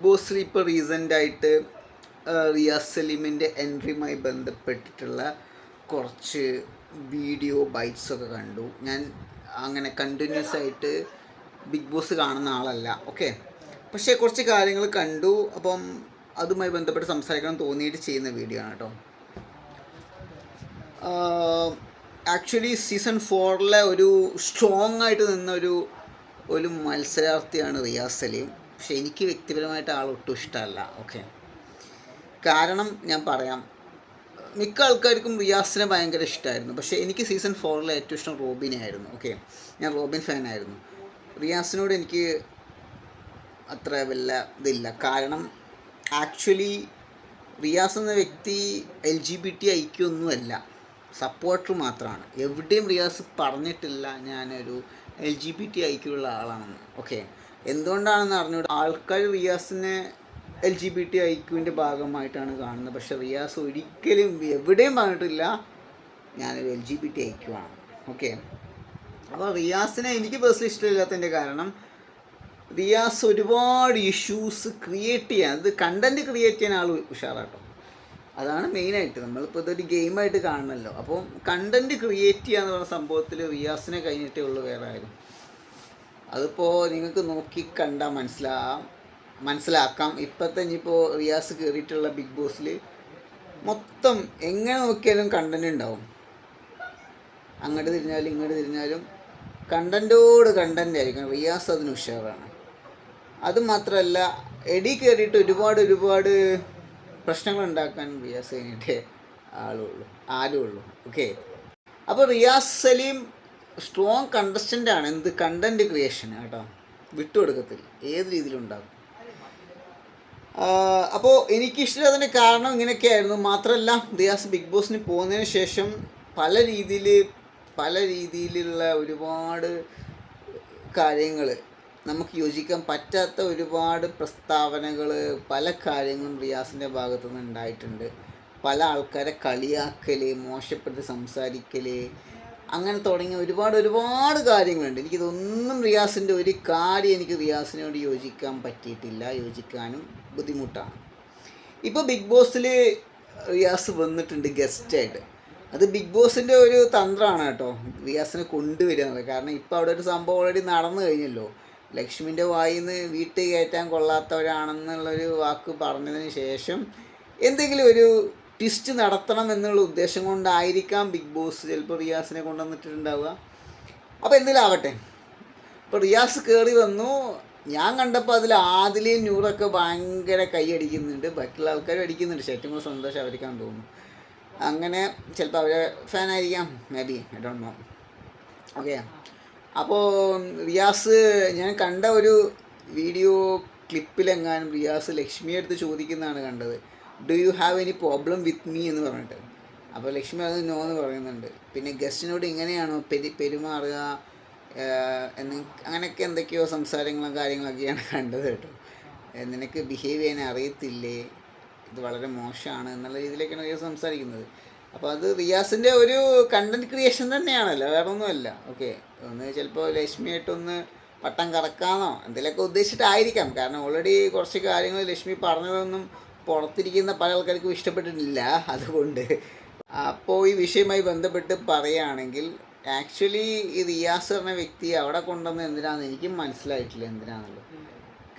ബോസിൽ ഇപ്പോൾ റീസെന്റായിട്ട് റിയാസ് സലീമിന്റെ എൻട്രിയുമായി ബന്ധപ്പെട്ടിട്ടുള്ള കുറച്ച് വീഡിയോ ബൈറ്റ്സൊക്കെ കണ്ടു. ഞാൻ അങ്ങനെ കണ്ടിന്യൂസ് ആയിട്ട് ബിഗ് ബോസ് കാണുന്ന ആളല്ല ഓക്കെ പക്ഷേ കുറച്ച് കാര്യങ്ങൾ കണ്ടു. അപ്പം അതുമായി ബന്ധപ്പെട്ട് സംസാരിക്കണം തോന്നിയിട്ട് ചെയ്യുന്ന വീഡിയോ ആണ് കേട്ടോ. ആക്ച്വലി സീസൺ ഫോറിലെ ഒരു സ്ട്രോങ് ആയിട്ട് നിന്ന ഒരു ഒരു മത്സരാർത്ഥിയാണ് റിയാസ് സലീം പക്ഷെ എനിക്ക് വ്യക്തിപരമായിട്ട് ആൾ ഒട്ടും ഇഷ്ടമല്ല. ഓക്കെ. കാരണം ഞാൻ പറയാം മിക്ക ആൾക്കാർക്കും റിയാസിനെ ഭയങ്കര ഇഷ്ടമായിരുന്നു പക്ഷേ എനിക്ക് സീസൺ ഫോറിൽ ഏറ്റവും ഇഷ്ടം റോബിനെ ആയിരുന്നു. ഓക്കെ. ഞാൻ റോബിൻ ഫാനായിരുന്നു റിയാസിനോട് എനിക്ക് അത്ര വല്ല ഇതില്ല. കാരണം ആക്ച്വലി റിയാസ് എന്ന വ്യക്തി എൽ ജി ബി ടി ഐക്യൊന്നുമല്ല സപ്പോർട്ടർ മാത്രമാണ്. എവിടെയും റിയാസ് പറഞ്ഞിട്ടില്ല ഞാനൊരു എൽ ജി ബി ടി ഐക്യുള്ള ആളാണെന്ന്. ഓക്കെ. എന്തുകൊണ്ടാണെന്ന് അറിഞ്ഞൂടെ? ആൾക്കാർ റിയാസിനെ എൽ ജി ബി ടി ഐക്യുവിന്റെ ഭാഗമായിട്ടാണ് കാണുന്നത്. പക്ഷെ റിയാസ് ഒരിക്കലും എവിടെയും പറഞ്ഞിട്ടില്ല ഞാനൊരു L G B T I Q. Okay? അപ്പോൾ റിയാസിനെ എനിക്ക് പേഴ്സണലി ഇഷ്ടമില്ലാത്തതിന്റെ കാരണം റിയാസ് ഒരുപാട് ഇഷ്യൂസ് ക്രിയേറ്റ് ചെയ്യാൻ അത് കണ്ടന്റ് ക്രിയേറ്റ് ചെയ്യാൻ ആൾ ഉഷാറാട്ടോ. അതാണ് മെയിനായിട്ട് നമ്മളിപ്പോൾ ഇതൊരു ഗെയിമായിട്ട് കാണണമല്ലോ അപ്പോൾ കണ്ടന്റ് ക്രിയേറ്റ് ചെയ്യുക എന്ന് പറഞ്ഞ സംഭവത്തിൽ റിയാസിനെ കഴിഞ്ഞിട്ടേ ഉള്ളൂ വേറെ ആരും. അതിപ്പോൾ നിങ്ങൾക്ക് നോക്കി കണ്ടാൽ മനസ്സിലാക്കാം മനസ്സിലാക്കാം. ഇപ്പോഴത്തെ ഇനിയിപ്പോൾ റിയാസ് കയറിയിട്ടുള്ള ബിഗ് ബോസിൽ മൊത്തം എങ്ങനെ നോക്കിയാലും കണ്ടന്റ് ഉണ്ടാവും. അങ്ങോട്ട് തിരിഞ്ഞാലും ഇങ്ങോട്ട് തിരിഞ്ഞാലും കണ്ടന്റോട് കണ്ടന്റ് ആയിരിക്കും റിയാസ് അതിന് ഉഷാറാണ്. അത് മാത്രമല്ല എടി കയറിയിട്ട് ഒരുപാട് ഒരുപാട് പ്രശ്നങ്ങൾ ഉണ്ടാക്കാൻ റിയാസ് കഴിഞ്ഞിട്ടേ ആളുള്ളൂ ആരും ഉള്ളൂ ഓക്കെ അപ്പോൾ റിയാസ് സലീം സ്ട്രോങ് ആണ്. എന്ത് കണ്ടന്റ് ക്രിയേഷൻ കേട്ടോ. വിട്ടുകൊടുക്കത്തില്ല. ഏത് രീതിയിലുണ്ടാകും. അപ്പോൾ എനിക്കിഷ്ടമില്ലാത്തതിന്റെ കാരണം ഇങ്ങനെയൊക്കെയായിരുന്നു. മാത്രമല്ല ദിയാസ് ബിഗ് ബോസിന് പോകുന്നതിന് ശേഷം പല രീതിയിൽ പല രീതിയിലുള്ള ഒരുപാട് കാര്യങ്ങൾ നമുക്ക് യോജിക്കാൻ പറ്റാത്ത ഒരുപാട് പ്രസ്താവനകൾ പല കാര്യങ്ങളും റിയാസിന്റെ ഭാഗത്തു നിന്ന് ഉണ്ടായിട്ടുണ്ട്. പല ആൾക്കാരെ കളിയാക്കൽ മോശപ്പെട്ട് സംസാരിക്കൽ അങ്ങനെ തുടങ്ങി ഒരുപാട് ഒരുപാട് കാര്യങ്ങളുണ്ട്. എനിക്കിതൊന്നും റിയാസിന്റെ ഒരു കാര്യം എനിക്ക് റിയാസിനോട് യോജിക്കാൻ പറ്റിയിട്ടില്ല. യോജിക്കാനും ബുദ്ധിമുട്ടാണ്. ഇപ്പോൾ ബിഗ് ബോസിൽ റിയാസ് വന്നിട്ടുണ്ട് ഗസ്റ്റായിട്ട്. അത് ബിഗ് ബോസിന്റെ ഒരു തന്ത്രമാണ് കേട്ടോ. റിയാസിനെ കൊണ്ടുവരുന്നത് കാരണം ഇപ്പോൾ അവിടെ ഒരു സംഭവം ഓൾറെഡി നടന്നു കഴിഞ്ഞല്ലോ. ലക്ഷ്മിന്റെ വായിൽ നിന്ന് വീട്ടിൽ കയറ്റാൻ കൊള്ളാത്തവരാണെന്നുള്ളൊരു വാക്ക് പറഞ്ഞതിന് ശേഷം എന്തെങ്കിലും ഒരു ട്വിസ്റ്റ് നടത്തണം എന്നുള്ള ഉദ്ദേശം കൊണ്ടായിരിക്കാം ബിഗ് ബോസ് ചിലപ്പോൾ റിയാസിനെ കൊണ്ടുവന്നിട്ടുണ്ടാവുക അപ്പോൾ എന്തെങ്കിലും ആവട്ടെ. ഇപ്പോൾ റിയാസ് കയറി വന്നു. ഞാൻ കണ്ടപ്പോൾ അതിൽ ആദിലയും നൂറൊക്കെ ഭയങ്കര കൈയടിക്കുന്നുണ്ട് ബാക്കിയുള്ള ആൾക്കാരും അടിക്കുന്നുണ്ട്. ഏറ്റവും കൂടുതൽ സന്തോഷം അവർക്കാൻ തോന്നുന്നു. അങ്ങനെ ചിലപ്പോൾ അവരെ ഫാനായിരിക്കാം may be I don't know okay അപ്പോൾ റിയാസ് ഞാൻ കണ്ട ഒരു വീഡിയോ ക്ലിപ്പിലെങ്ങാനും റിയാസ് ലക്ഷ്മിയെടുത്ത് ചോദിക്കുന്നതാണ് കണ്ടത്. Do you have any problem with me എന്ന് പറഞ്ഞിട്ട്. അപ്പോൾ ലക്ഷ്മി അത് നോ എന്ന് പറയുന്നുണ്ട്. പിന്നെ ഗസ്റ്റിനോട് ഇങ്ങനെയാണോ? പെരി പെരുമാറുക എന്ന് അങ്ങനെയൊക്കെ എന്തൊക്കെയോ സംസാരങ്ങളും കാര്യങ്ങളൊക്കെയാണ് കണ്ടത് കേട്ടോ. നിനക്ക് ബിഹേവ് ചെയ്യാൻ അറിയത്തില്ലേ? ഇത് വളരെ മോശമാണ് എന്നുള്ള രീതിയിലേക്കാണ് റിയാസ് സംസാരിക്കുന്നത്. അപ്പോൾ അത് റിയാസിന്റെ ഒരു കണ്ടന്റ് ക്രിയേഷൻ തന്നെയാണല്ലോ വേറെ ഒന്നുമല്ല ഓക്കെ ഒന്ന് ചിലപ്പോൾ ലക്ഷ്മിയായിട്ടൊന്ന് പട്ടം കറക്കാമെന്നോ എന്തെങ്കിലുമൊക്കെ ഉദ്ദേശിച്ചിട്ടായിരിക്കാം. കാരണം ഓൾറെഡി കുറച്ച് കാര്യങ്ങൾ ലക്ഷ്മി പറഞ്ഞതൊന്നും പുറത്തിരിക്കുന്ന പല ആൾക്കാർക്കും ഇഷ്ടപ്പെട്ടിട്ടില്ല അതുകൊണ്ട്. അപ്പോൾ ഈ വിഷയവുമായി ബന്ധപ്പെട്ട് പറയുകയാണെങ്കിൽ ആക്ച്വലി ഈ റിയാസ് പറഞ്ഞ വ്യക്തി അവിടെ കൊണ്ടുവന്ന എന്തിനാണെന്ന് എനിക്കും മനസ്സിലായിട്ടില്ല എന്തിനാണെന്നുള്ളത്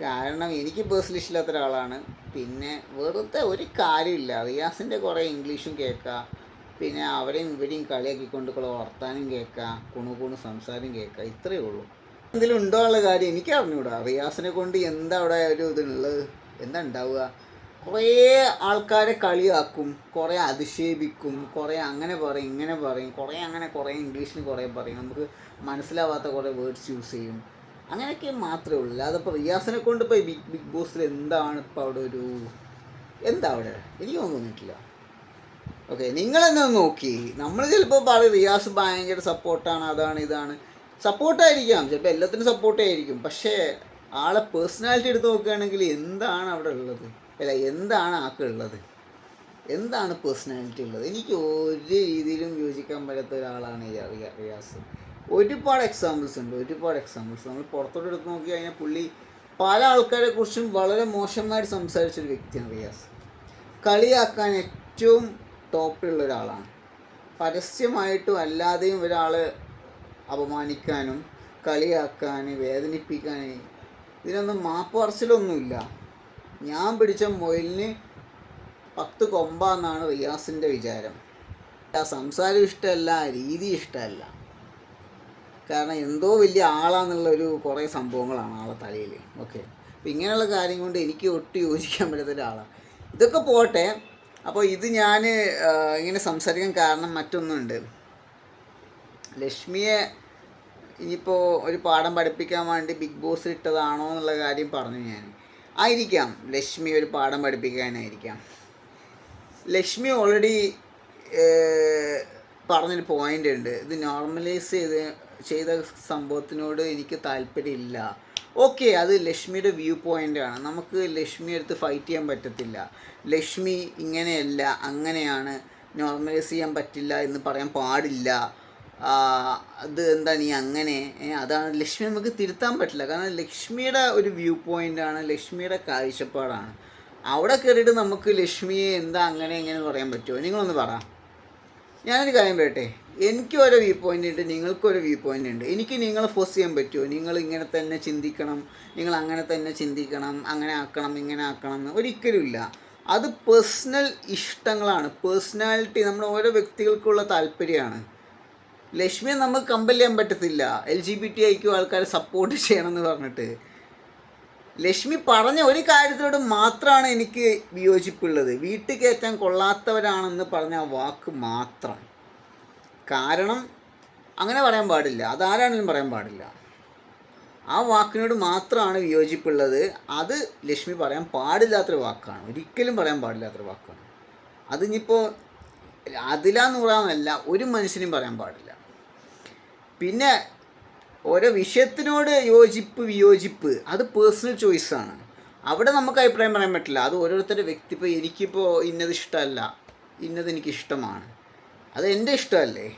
കാരണം എനിക്ക് പേഴ്സണലി ഇഷ്ടമില്ലാത്ത ഒരാളാണ്. പിന്നെ വെറുതെ ഒരു കാര്യമില്ല. റിയാസിന്റെ കുറേ ഇംഗ്ലീഷും കേൾക്കാം. പിന്നെ അവരെയും ഇവരെയും കളിയാക്കിക്കൊണ്ട് കുറെ വർത്താനം കേൾക്കാം. കുണു കുണു സംസാരം കേൾക്കാം. ഇത്രയേ ഉള്ളൂ. എന്തെങ്കിലും ഉണ്ടോ ഉള്ള കാര്യം എനിക്ക് അറിഞ്ഞൂടാ റിയാസിനെ കൊണ്ട് എന്താ അവിടെ ഒരു ഇതുള്ളത്? എന്താ ഉണ്ടാവുക? കുറേ ആൾക്കാരെ കളിയാക്കും കുറേ അധിക്ഷേപിക്കും കുറേ അങ്ങനെ പറയും ഇങ്ങനെ പറയും കുറേ അങ്ങനെ കുറേ ഇംഗ്ലീഷിന് കുറേ പറയും. നമുക്ക് മനസ്സിലാവാത്ത കുറേ വേർഡ്സ് യൂസ് ചെയ്യും. അങ്ങനെയൊക്കെ മാത്രമേ ഉള്ളൂ. അല്ലാതെ ഇപ്പോൾ റിയാസിനെ കൊണ്ട് ഇപ്പോൾ ബിഗ് ബിഗ് ബോസിൽ എന്താണ് ഇപ്പോൾ അവിടെ ഒരു എന്താ അവിടെ? എനിക്ക് തോന്നിയിട്ടില്ല. ഓക്കെ നിങ്ങൾ എന്നെ നോക്കി. നമ്മൾ ചിലപ്പോൾ പറയും റിയാസ് ഭയങ്കര സപ്പോർട്ടാണ് അതാണ് ഇതാണ്. സപ്പോർട്ടായിരിക്കാം ചിലപ്പോൾ എല്ലാത്തിനും സപ്പോർട്ടായിരിക്കും പക്ഷേ ആളെ പേഴ്സണാലിറ്റി എടുത്ത് നോക്കുകയാണെങ്കിൽ എന്താണ് അവിടെ ഉള്ളത്? അല്ല എന്താണ് ആൾക്കുള്ളത് എന്താണ് പേഴ്സണാലിറ്റി ഉള്ളത്? എനിക്ക് ഒരു രീതിയിലും യോജിക്കാൻ പറ്റാത്ത ഒരാളാണ് റിയാസ്. ഒരുപാട് എക്സാമ്പിൾസ് ഉണ്ട് ഒരുപാട് എക്സാമ്പിൾസ് നമ്മൾ പുറത്തോട്ട് എടുത്ത് നോക്കി കഴിഞ്ഞാൽ പുള്ളി പല ആൾക്കാരെ കുറിച്ചും വളരെ മോശമായിട്ട് സംസാരിച്ചൊരു വ്യക്തിയാണ് റിയാസ്. കളിയാക്കാൻ ഏറ്റവും ടോപ്പിലുള്ള ഒരാളാണ്. പരസ്യമായിട്ടും അല്ലാതെയും ഒരാളെ അപമാനിക്കാനും കളിയാക്കാൻ വേദനിപ്പിക്കാൻ ഇതിനൊന്നും മാപ്പ് പറച്ചിലൊന്നുമില്ല ഞാൻ പിടിച്ച മൊയിലിന് പത്ത് കൊമ്പാന്നാണ് റിയാസിന്റെ വിചാരം. ആ സംസാരം ഇഷ്ടമല്ല രീതി ഇഷ്ടമല്ല. കാരണം എന്തോ വലിയ ആളാന്നുള്ളൊരു കുറേ സംഭവങ്ങളാണ് ആളെ തലയിൽ ഓക്കെ. അപ്പം ഇങ്ങനെയുള്ള കാര്യം കൊണ്ട് എനിക്ക് ഒട്ടും യോജിക്കാൻ പറ്റാത്ത ഒരാളാണ് ഇതൊക്കെ പോട്ടെ. അപ്പോൾ ഇത് ഞാൻ ഇങ്ങനെ സംസാരിക്കാൻ കാരണം മറ്റൊന്നുണ്ട്. ലക്ഷ്മിയെ ഇനിയിപ്പോൾ ഒരു പാഠം പഠിപ്പിക്കാൻ വേണ്ടി ബിഗ് ബോസ് ഇട്ടതാണോ എന്നുള്ള കാര്യം പറഞ്ഞു ഞാൻ ആയിരിക്കാം. ലക്ഷ്മി ഒരു പാഠം പഠിപ്പിക്കാനായിരിക്കാം. ലക്ഷ്മി ഓൾറെഡി പറഞ്ഞൊരു പോയിന്റ് ഉണ്ട്. ഇത് നോർമലൈസ് ചെയ്ത് ചെയ്ത സംഭവത്തിനോട് എനിക്ക് താല്പര്യമില്ല. ഓക്കെ അത് ലക്ഷ്മിയുടെ വ്യൂ പോയിന്റാണ് നമുക്ക് ലക്ഷ്മി എടുത്ത് ഫൈറ്റ് ചെയ്യാൻ പറ്റത്തില്ല. ലക്ഷ്മി ഇങ്ങനെയല്ല അങ്ങനെയാണ്. നോർമലൈസ് ചെയ്യാൻ പറ്റില്ല എന്ന് പറയാൻ പാടില്ല. അത് എന്താ നീ അങ്ങനെ? അതാണ് ലക്ഷ്മി നമുക്ക് തിരുത്താൻ പറ്റില്ല. കാരണം ലക്ഷ്മിയുടെ ഒരു വ്യൂ പോയിന്റാണ് ലക്ഷ്മിയുടെ കാഴ്ചപ്പാടാണ്. അവിടെ കയറിയിട്ട് നമുക്ക് ലക്ഷ്മിയെ എന്താ അങ്ങനെ എങ്ങനെ പറയാൻ പറ്റുമോ? നിങ്ങളൊന്ന് പറ. ഞാനൊരു കാര്യം പറയട്ടെ. എനിക്ക് ഓരോ വ്യൂ പോയിന്റ് ഉണ്ട് നിങ്ങൾക്ക് ഓരോ വ്യൂ പോയിന്റ് ഉണ്ട്. എനിക്ക് നിങ്ങൾ ഫോസ് ചെയ്യാൻ പറ്റുമോ? നിങ്ങൾ ഇങ്ങനെ തന്നെ ചിന്തിക്കണം നിങ്ങൾ അങ്ങനെ തന്നെ ചിന്തിക്കണം അങ്ങനെ ആക്കണം ഇങ്ങനെ ആക്കണം എന്ന് ഒരിക്കലും ഇല്ല. അത് പേഴ്സണൽ ഇഷ്ടങ്ങളാണ്. പേഴ്സണാലിറ്റി നമ്മുടെ ഓരോ വ്യക്തികൾക്കുള്ള താല്പര്യമാണ്. ലക്ഷ്മിയെ നമുക്ക് കമ്പൽ ചെയ്യാൻ പറ്റത്തില്ല. എൽ ജി ബി ടി ഐക്കും ആൾക്കാരെ സപ്പോർട്ട് ചെയ്യണമെന്ന് പറഞ്ഞിട്ട്. ലക്ഷ്മി പറഞ്ഞ ഒരു കാര്യത്തിനോട് മാത്രമാണ് എനിക്ക് വിയോജിപ്പുള്ളത്. വീട്ടിൽ കയറ്റാൻ കൊള്ളാത്തവരാണെന്ന് പറഞ്ഞ ആ വാക്ക് മാത്രം. കാരണം അങ്ങനെ പറയാൻ പാടില്ല. അതാരാണെങ്കിലും പറയാൻ പാടില്ല. ആ വാക്കിനോട് മാത്രമാണ് വിയോജിപ്പുള്ളത്. അത് ലക്ഷ്മി പറയാൻ പാടില്ലാത്തൊരു വാക്കാണ്. ഒരിക്കലും പറയാൻ പാടില്ലാത്തൊരു വാക്കാണ്. അതിനിപ്പോൾ അതിലാന്നൂറാന്നല്ല ഒരു മനുഷ്യനും പറയാൻ പാടില്ല. പിന്നെ ഓരോ വിഷയത്തിനോട് യോജിപ്പ് വിയോജിപ്പ് അത് പേഴ്സണൽ ചോയ്സാണ് അവിടെ നമുക്ക് അഭിപ്രായം പറയാൻ പറ്റില്ല. അത് ഓരോരുത്തരുടെ വ്യക്തി ഇപ്പോൾ എനിക്കിപ്പോൾ ഇന്നത് ഇഷ്ടമല്ല. ഇന്നത് എനിക്ക് ഇഷ്ടമാണ്. അത് എന്റെ ഇഷ്ടമല്ലേ?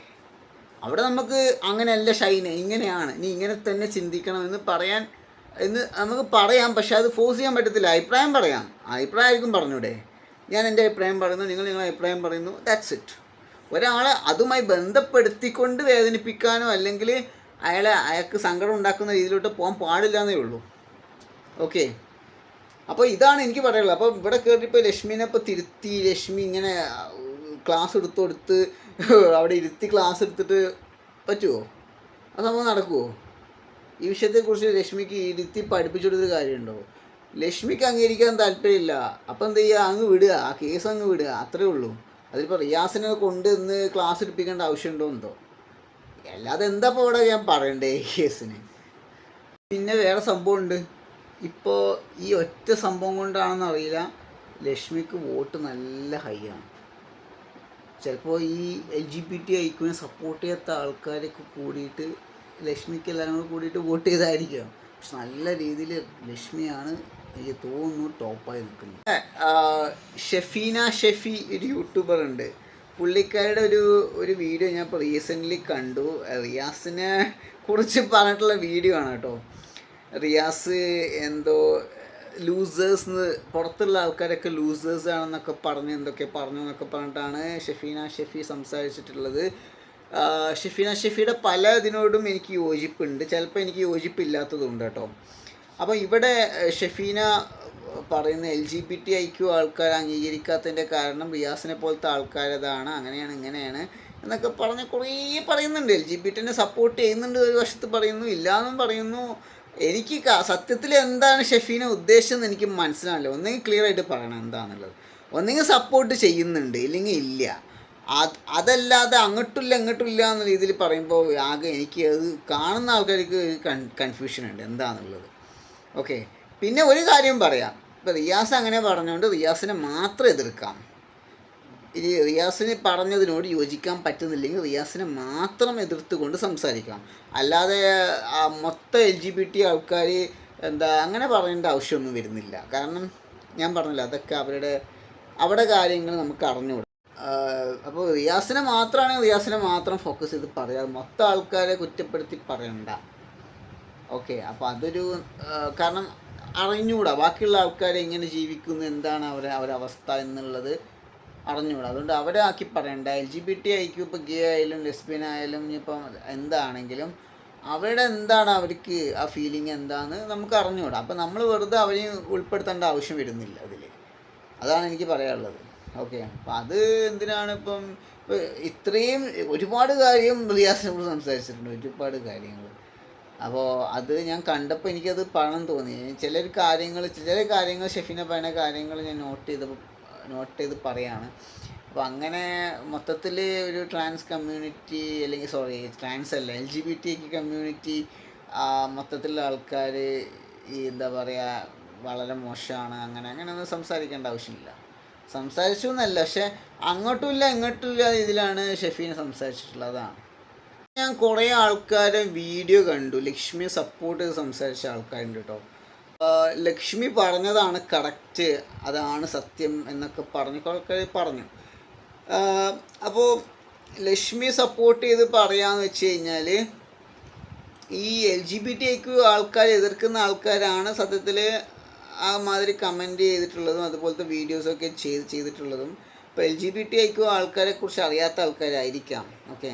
അവിടെ നമുക്ക് അങ്ങനെയല്ല ഷൈന ഇങ്ങനെയാണ്. നീ ഇങ്ങനെ തന്നെ ചിന്തിക്കണം എന്ന് പറയാൻ എന്ന് നമുക്ക് പറയാം പക്ഷെ അത് ഫോഴ്സ് ചെയ്യാൻ പറ്റത്തില്ല. അഭിപ്രായം പറയാം. അഭിപ്രായമായിരിക്കും പറഞ്ഞൂടെ? ഞാൻ എന്റെ അഭിപ്രായം പറയുന്നു നിങ്ങൾ നിങ്ങളുടെ അഭിപ്രായം പറയുന്നു ദാറ്റ്സ് ഇറ്റ് ഒരാളെ അതുമായി ബന്ധപ്പെടുത്തിക്കൊണ്ട് വേദനിപ്പിക്കാനോ അല്ലെങ്കിൽ അയാളെ അയാൾക്ക് സങ്കടം ഉണ്ടാക്കുന്ന രീതിയിലോട്ട് പോകാൻ പാടില്ല എന്നേ ഉള്ളൂ. ഓക്കെ. അപ്പോൾ ഇതാണ് എനിക്ക് പറയാനുള്ളത്. അപ്പോൾ ഇവിടെ കയറിയപ്പോൾ ലക്ഷ്മിനെ ഇപ്പോൾ തിരുത്തി ലക്ഷ്മി ഇങ്ങനെ ക്ലാസ് എടുത്തു കൊടുത്ത് അവിടെ ഇരുത്തി ക്ലാസ് എടുത്തിട്ട് പറ്റുമോ ആ സംഭവം നടക്കുമോ ഈ വിഷയത്തെക്കുറിച്ച് ലക്ഷ്മിക്ക് ഇരുത്തി പഠിപ്പിച്ചു കൊടുത്തൊരു കാര്യമുണ്ടോ? ലക്ഷ്മിക്ക് അംഗീകരിക്കാൻ താല്പര്യമില്ല. അപ്പം എന്ത് ചെയ്യുക? അങ്ങ് വിടുക. ആ കേസ് അങ്ങ് വിടുക. അത്രേ ഉള്ളൂ. അതിലിപ്പോൾ റിയാസിനെ കൊണ്ട് ഇന്ന് ക്ലാസ് എടുപ്പിക്കേണ്ട ആവശ്യമുണ്ടോ എന്തോ? അല്ലാതെ എന്താ ഇപ്പോൾ ഇവിടെ ഞാൻ പറയണ്ടേ കേസിന്? പിന്നെ വേറെ സംഭവമുണ്ട് ഇപ്പോൾ ഈ ഒറ്റ സംഭവം കൊണ്ടാണെന്ന് അറിയില്ല. ലക്ഷ്മിക്ക് വോട്ട് നല്ല ഹൈ ആണ്. ചിലപ്പോൾ ഈ എൽ ജി ബി ടി ഐക്കുവിനെ സപ്പോർട്ട് ചെയ്യാത്ത ആൾക്കാരൊക്കെ കൂടിയിട്ട് ലക്ഷ്മിക്ക് എല്ലാവരും കൂടെ കൂടിയിട്ട് വോട്ട് ചെയ്തായിരിക്കാം. പക്ഷെ നല്ല രീതിയിൽ ലക്ഷ്മിയാണ് എനിക്ക് തോന്നുന്നു ടോപ്പായി നിൽക്കുന്നു. ഷെഫീന ഷെഫി ഒരു യൂട്യൂബർ ഉണ്ട്. പുള്ളിക്കാരുടെ ഒരു ഒരു വീഡിയോ ഞാൻ ഇപ്പോൾ റീസെന്റ്ലി കണ്ടു. റിയാസിനെ കുറിച്ച് പറഞ്ഞിട്ടുള്ള വീഡിയോ ആണ് കേട്ടോ. റിയാസ് എന്തോ ലൂസേഴ്സ് പുറത്തുള്ള ആൾക്കാരൊക്കെ ലൂസേഴ്സ് ആണെന്നൊക്കെ പറഞ്ഞ് എന്തൊക്കെ പറഞ്ഞു എന്നൊക്കെ പറഞ്ഞിട്ടാണ് ഷെഫീന ഷെഫി സംസാരിച്ചിട്ടുള്ളത്. ഷെഫീന ഷെഫിയുടെ പല ഇതിനോടും എനിക്ക് യോജിപ്പുണ്ട്. ചിലപ്പോൾ എനിക്ക് യോജിപ്പില്ലാത്തതുണ്ട് കേട്ടോ. അപ്പോൾ ഇവിടെ ഷെഫീന പറയുന്ന L G B T I ആൾക്കാർ അംഗീകരിക്കാത്തതിന്റെ കാരണം റിയാസിനെ പോലത്തെ ആൾക്കാരതാണ് അങ്ങനെയാണ് ഇങ്ങനെയാണ് എന്നൊക്കെ പറഞ്ഞ് കുറേ പറയുന്നുണ്ട്. എൽ ജി ബി ടിനെ സപ്പോർട്ട് ചെയ്യുന്നുണ്ട് ഒരു വശത്ത് പറയുന്നു ഇല്ലാന്നും പറയുന്നു. എനിക്ക് സത്യത്തിൽ എന്താണ് ഷെഫീന ഉദ്ദേശം എനിക്ക് മനസ്സിലാവില്ല. ഒന്നെങ്കിൽ ക്ലിയർ ആയിട്ട് പറയണം എന്താണെന്നുള്ളത് ഒന്നെങ്കിൽ സപ്പോർട്ട് ചെയ്യുന്നുണ്ട് ഇല്ലെങ്കിൽ ഇല്ല. അത് അതല്ലാതെ അങ്ങോട്ടില്ല ഇങ്ങോട്ടില്ല എന്ന രീതിയിൽ പറയുമ്പോൾ ആകെ എനിക്ക് അത് കാണുന്ന ആൾക്കാർക്ക് കൺഫ്യൂഷൻ ഉണ്ട്. എന്താണെന്നുള്ളത് ഓക്കെ പിന്നെ ഒരു കാര്യം പറയാം. ഇപ്പോൾ റിയാസ് അങ്ങനെ പറഞ്ഞുകൊണ്ട് റിയാസിനെ മാത്രം എതിർക്കാം. ഇനി റിയാസിന് പറഞ്ഞതിനോട് യോജിക്കാൻ പറ്റുന്നില്ലെങ്കിൽ റിയാസിനെ മാത്രം എതിർത്തുകൊണ്ട് സംസാരിക്കാം അല്ലാതെ ആ മൊത്തം എൽ ജി ബി ടി ആൾക്കാർ എന്താ അങ്ങനെ പറയേണ്ട ആവശ്യമൊന്നും വരുന്നില്ല. കാരണം ഞാൻ പറഞ്ഞില്ല അതൊക്കെ അവരുടെ അവിടെ കാര്യങ്ങൾ നമുക്ക് അറിഞ്ഞുകൂടും അപ്പോൾ റിയാസിനെ മാത്രമാണെങ്കിൽ റിയാസിനെ മാത്രം ഫോക്കസ് ചെയ്ത് പറയാം. മൊത്തം ആൾക്കാരെ കുറ്റപ്പെടുത്തി പറയണ്ട. ഓക്കെ അപ്പോൾ അതൊരു കാരണം അറിഞ്ഞുകൂടാ ബാക്കിയുള്ള ആൾക്കാർ എങ്ങനെ ജീവിക്കുന്നു എന്താണ് അവരെ അവരവസ്ഥ എന്നുള്ളത് അറിഞ്ഞുകൂടാ അതുകൊണ്ട് അവരെ ആക്കി പറയണ്ട. എൽ ജി ബി ടി ആയിരിക്കും ഇപ്പോൾ ഗേ ആയാലും ലെസ്ബിയൻ ആയാലും ഇനിയിപ്പം എന്താണെങ്കിലും അവരുടെ എന്താണ് അവർക്ക് ആ ഫീലിംഗ് എന്താണെന്ന് നമുക്ക് അറിഞ്ഞുകൂടാ അപ്പം നമ്മൾ വെറുതെ അവരെ ഉൾപ്പെടുത്തേണ്ട ആവശ്യം വരുന്നില്ല അതിൽ അതാണ് എനിക്ക് പറയാനുള്ളത്. ഓക്കെ അപ്പം അത് എന്തിനാണ് ഇപ്പം ഇത്രയും ഒരുപാട് കാര്യം റിയാസിനോട് സംസാരിച്ചിട്ടുണ്ട്. ഒരുപാട് കാര്യങ്ങൾ അപ്പോൾ അത് ഞാൻ കണ്ടപ്പോൾ എനിക്കത് പണം തോന്നി. ചില കാര്യങ്ങൾ ചില കാര്യങ്ങൾ ഷെഫിനെ പറയുന്ന കാര്യങ്ങൾ ഞാൻ നോട്ട് ചെയ്ത് നോട്ട് ചെയ്ത് പറയാണ്. അപ്പോൾ അങ്ങനെ മൊത്തത്തിൽ ഒരു ട്രാൻസ് കമ്മ്യൂണിറ്റി അല്ലെങ്കിൽ സോറി ട്രാൻസ് അല്ല L G B T community മൊത്തത്തിലുള്ള ആൾക്കാർ ഈ എന്താ പറയുക വളരെ മോശമാണ് അങ്ങനെ അങ്ങനെ അങ്ങനെയൊന്നും സംസാരിക്കേണ്ട ആവശ്യമില്ല. സംസാരിച്ചു എന്നല്ല പക്ഷെ അങ്ങോട്ടും ഇല്ല ഇങ്ങോട്ടും ഇല്ല ഇതിലാണ് ഷെഫീനെ സംസാരിച്ചിട്ടുള്ളതാണ് ഞാൻ കുറേ ആൾക്കാരെ വീഡിയോ കണ്ടു. ലക്ഷ്മിയെ സപ്പോർട്ട് ചെയ്ത് സംസാരിച്ച ആൾക്കാരുണ്ട് കേട്ടോ ലക്ഷ്മി പറഞ്ഞതാണ് കറക്റ്റ് അതാണ് സത്യം എന്നൊക്കെ പറഞ്ഞ ആൾക്കാർ പറഞ്ഞു. അപ്പോൾ ലക്ഷ്മിയെ സപ്പോർട്ട് ചെയ്ത് പറയാന്ന് വെച്ച് കഴിഞ്ഞാൽ ഈ എൽ ജി ബി ടി ഐക്ക് ആൾക്കാർ എതിർക്കുന്ന ആൾക്കാരാണ് സത്യത്തിൽ ആ മാതിരി കമന്റ് ചെയ്തിട്ടുള്ളതും അതുപോലത്തെ വീഡിയോസൊക്കെ ചെയ്ത് ചെയ്തിട്ടുള്ളതും. ഇപ്പോൾ എൽ ജി ബി ടി ഐക്ക് ആൾക്കാരെ കുറിച്ച് അറിയാത്ത ആൾക്കാരായിരിക്കാം. ഓക്കെ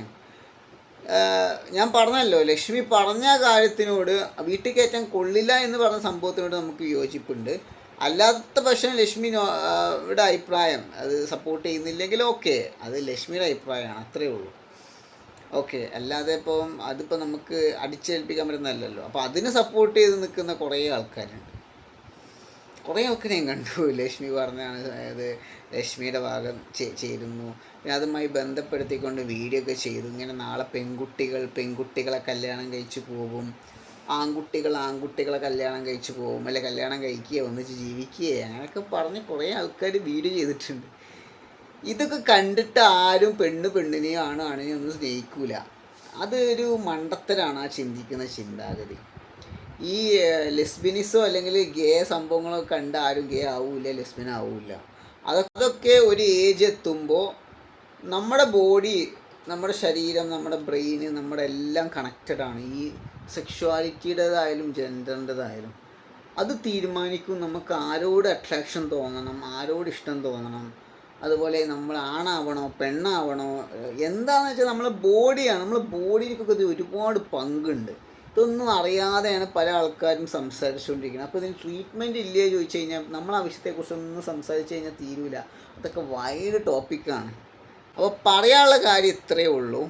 ഞാൻ പറഞ്ഞല്ലോ ലക്ഷ്മി പറഞ്ഞ കാര്യത്തിനോട് വീട്ടിൽ കയറ്റാൻ കൊള്ളില്ല എന്ന് പറഞ്ഞ സംഭവത്തിനോട് നമുക്ക് യോജിപ്പുണ്ട്. അല്ലാത്ത പക്ഷം ലക്ഷ്മി നോ- അഭിപ്രായം അത് സപ്പോർട്ട് ചെയ്യുന്നില്ലെങ്കിൽ ഓക്കെ അത് ലക്ഷ്മിയുടെ അഭിപ്രായമാണ് അത്രയേ ഉള്ളൂ. ഓക്കെ അല്ലാതെ ഇപ്പം അതിപ്പോൾ നമുക്ക് അടിച്ചേൽപ്പിക്കാൻ പറ്റുന്നതല്ലല്ലോ. അപ്പോൾ അതിന് സപ്പോർട്ട് ചെയ്ത് നിൽക്കുന്ന കുറേ ആൾക്കാരുണ്ട്. കുറേ ആൾക്കാരെ ഞാൻ കണ്ടു ലക്ഷ്മി പറഞ്ഞാണ് അതായത് ലക്ഷ്മിയുടെ ഭാഗം ചേരുന്നു. അതുമായി ബന്ധപ്പെടുത്തിക്കൊണ്ട് വീഡിയോ ഒക്കെ ചെയ്തു. ഇങ്ങനെ നാളെ പെൺകുട്ടികൾ പെൺകുട്ടികളെ കല്യാണം കഴിച്ചു പോകും. ആൺകുട്ടികൾ ആൺകുട്ടികളെ കല്യാണം കഴിച്ചു പോകും. അല്ലെ കല്യാണം കഴിക്കുകയോ ഒന്നിച്ച് ജീവിക്കുകയോ അങ്ങനെയൊക്കെ പറഞ്ഞ് കുറേ ആൾക്കാർ വീഡിയോ ചെയ്തിട്ടുണ്ട്. ഇതൊക്കെ കണ്ടിട്ട് ആരും പെണ്ണ് പെണ്ണിനെയോ ആണ് ആണിനെയോ ഒന്നും സ്നേഹിക്കൂല. അതൊരു മണ്ടത്തരാണ് ആ ചിന്തിക്കുന്ന ചിന്താഗതി. ഈ ലെസ്ബിനിസോ അല്ലെങ്കിൽ ഗേ സംഭവങ്ങളൊക്കെ കണ്ട് ആരും ഗേ ആവൂല ലെസ്ബിൻ ആവൂല. അതൊക്കെ ഒരു ഏജ് എത്തുമ്പോൾ നമ്മുടെ ബോഡി നമ്മുടെ ശരീരം നമ്മുടെ ബ്രെയിന് നമ്മുടെ എല്ലാം കണക്റ്റഡ് ആണ്. ഈ സെക്ഷുവാലിറ്റിയുടേതായാലും ജെൻഡറിന്റെതായാലും അത് തീരുമാനിക്കും. നമുക്ക് ആരോട് അട്രാക്ഷൻ തോന്നണം? ആരോട് ഇഷ്ടം തോന്നണം? അതുപോലെ നമ്മൾ ആണാവണോ? പെണ്ണാവണോ? എന്താണെന്ന് വെച്ചാൽ നമ്മളെ ബോഡിയാണ് നമ്മളെ ബോഡിക്കൊക്കെ ഇത് ഒരുപാട് പങ്കുണ്ട്. ഇതൊന്നും അറിയാതെയാണ് പല ആൾക്കാരും സംസാരിച്ചുകൊണ്ടിരിക്കുന്നത്. അപ്പോൾ ഇതിന് ട്രീറ്റ്മെന്റ് ഇല്ലേ ചോദിച്ചു കഴിഞ്ഞാൽ നമ്മളാവശ്യത്തെക്കുറിച്ചൊന്നും സംസാരിച്ച് കഴിഞ്ഞാൽ തീരൂല. അതൊക്കെ വൈഡ് ടോപ്പിക്കാണ് അപ്പോൾ പറയാനുള്ള കാര്യം ഇത്രയേ ഉള്ളൂ.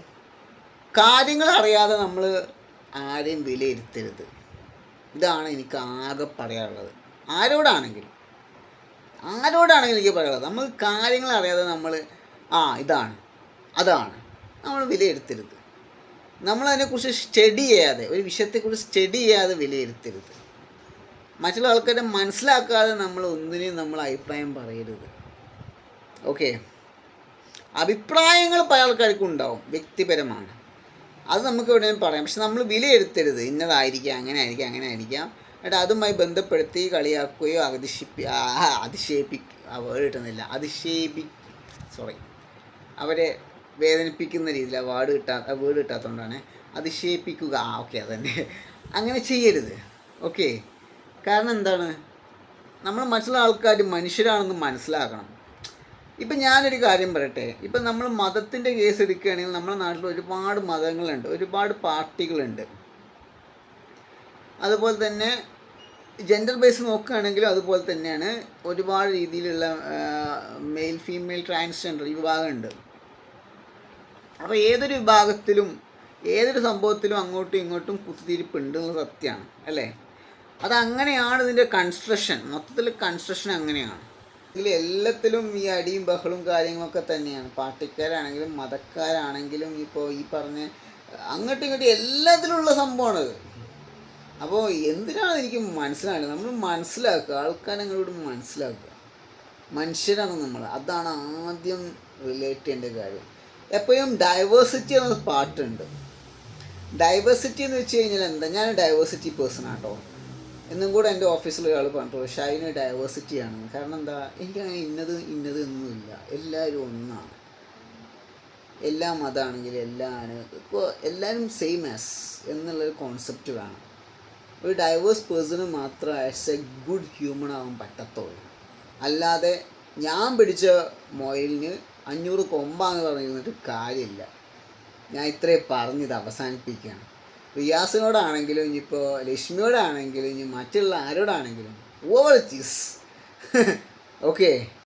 കാര്യങ്ങൾ അറിയാതെ നമ്മൾ ആരെയും വിലയിരുത്തരുത്. ഇതാണ് എനിക്ക് ആകെ പറയാനുള്ളത്. ആരോടാണെങ്കിലും ആരോടാണെങ്കിലും എനിക്ക് പറയാനുള്ളത്. നമ്മൾ കാര്യങ്ങൾ അറിയാതെ നമ്മൾ ആ ഇതാണ് അതാണ്. നമ്മൾ വിലയിരുത്തരുത്. നമ്മളതിനെക്കുറിച്ച് സ്റ്റഡി ചെയ്യാതെ ഒരു വിഷയത്തെക്കുറിച്ച് സ്റ്റഡി ചെയ്യാതെ വിലയിരുത്തരുത്. മറ്റുള്ള ആൾക്കാരെ മനസ്സിലാക്കാതെ നമ്മൾ ഒന്നിനെയും നമ്മൾ അഭിപ്രായം പറയരുത്. ഓക്കെ? അഭിപ്രായങ്ങൾ പല ആൾക്കാർക്കും ഉണ്ടാവും വ്യക്തിപരമാണ്. അത് നമുക്ക് എവിടെയും പറയാം. പക്ഷെ നമ്മൾ വിലയിരുത്തരുത്. ഇന്നതായിരിക്കാം അങ്ങനെ ആയിരിക്കാം അങ്ങനെ ആയിരിക്കാം എന്നിട്ട് അതുമായി ബന്ധപ്പെടുത്തി കളിയാക്കുകയോ അതിശിപ്പി ആ, അതിശയിപ്പി ആ വേർഡ് കിട്ടുന്നില്ല. അതിശയിപ്പി സോറി അവരെ വേദനിപ്പിക്കുന്ന രീതിയിൽ ആ വാർഡ് കിട്ടാ വേർഡ് കിട്ടാത്തതുകൊണ്ടാണ് അതിശയിപ്പിക്കുക. ആ ഓക്കെ അതന്നെ. അങ്ങനെ ചെയ്യരുത്. ഓക്കെ കാരണം എന്താണ്? നമ്മൾ മറ്റുള്ള ആൾക്കാർ മനുഷ്യരാണെന്ന് മനസ്സിലാക്കണം. ഇപ്പം ഞാനൊരു കാര്യം പറയട്ടെ. ഇപ്പം നമ്മൾ മതത്തിന്റെ കേസ് എടുക്കുകയാണെങ്കിൽ നമ്മുടെ നാട്ടിൽ ഒരുപാട് മതങ്ങളുണ്ട്. ഒരുപാട് പാർട്ടികളുണ്ട്. അതുപോലെ തന്നെ ജെൻഡർ ബേസ് നോക്കുകയാണെങ്കിലും അതുപോലെ തന്നെയാണ് ഒരുപാട് രീതിയിലുള്ള മെയിൽ ഫീമെയിൽ ട്രാൻസ്ജെൻഡർ വിഭാഗമുണ്ട്. അപ്പോൾ ഏതൊരു വിഭാഗത്തിലും ഏതൊരു സംഭവത്തിലും അങ്ങോട്ടും ഇങ്ങോട്ടും കുത്തിരിപ്പുണ്ട് എന്നത് സത്യമാണ്. അല്ലേ? അത് അങ്ങനെയാണ് ഇതിന്റെ കൺസ്ട്രക്ഷൻ മൊത്തത്തിൽ കൺസ്ട്രക്ഷൻ അങ്ങനെയാണ്. എല്ലാത്തിലും ഈ അടിയും ബഹളും കാര്യങ്ങളൊക്കെ തന്നെയാണ്. പാർട്ടിക്കാരാണെങ്കിലും മതക്കാരാണെങ്കിലും ഇപ്പോൾ ഈ പറഞ്ഞ അങ്ങോട്ടും ഇങ്ങോട്ടും എല്ലാത്തിലുള്ള സംഭവമാണത് അപ്പോൾ എന്തിനാണ് എനിക്ക് മനസ്സിലാകുന്നത് നമ്മൾ മനസ്സിലാക്കുക. ആൾക്കാരങ്ങളോട് മനസ്സിലാക്കുക. മനുഷ്യരാണ് നമ്മൾ. അതാണ് ആദ്യം റിലേറ്റ് ചെയ്യേണ്ട കാര്യം. എപ്പോഴും ഡൈവേഴ്സിറ്റി എന്ന പാട്ടുണ്ട് ഡൈവേഴ്സിറ്റി എന്ന് വെച്ച് കഴിഞ്ഞാൽ എന്താ? ഞാൻ ഡൈവേഴ്സിറ്റി പേഴ്സൺ ആട്ടോ. എന്നും കൂടെ എന്റെ ഓഫീസിൽ ഒരാൾ പറഞ്ഞു ഷൈന് ഡൈവേഴ്സിറ്റിയാണ് കാരണം എന്താ? എനിക്കങ്ങനെ ഇന്നത് ഇന്നത് ഒന്നുമില്ല എല്ലാവരും ഒന്നാണ്. എല്ലാ മതമാണെങ്കിലും എല്ലാവരും എല്ലാവരും സെയിം ആസ് എന്നുള്ളൊരു കോൺസെപ്റ്റ് വേണം. ഒരു ഡൈവേഴ്സ് പേഴ്സണ് മാത്രം ആസ് എ ഗുഡ് ഹ്യൂമൺ ആവാൻ പറ്റത്തുള്ളൂ. അല്ലാതെ ഞാൻ പിടിച്ച മൊയിലിന് അഞ്ഞൂറ് കൊമ്പാന്ന് പറഞ്ഞിരുന്നിട്ട് കാര്യമില്ല. ഞാൻ ഇത്രയും പറഞ്ഞത് അവസാനിപ്പിക്കുകയാണ്. റിയാസിനോടാണെങ്കിലും ഇനിയിപ്പോൾ ലക്ഷ്മിയോടാണെങ്കിലും ഇനി മറ്റുള്ള ആരോടാണെങ്കിലും ഓവർ ചീസ് ഓക്കെ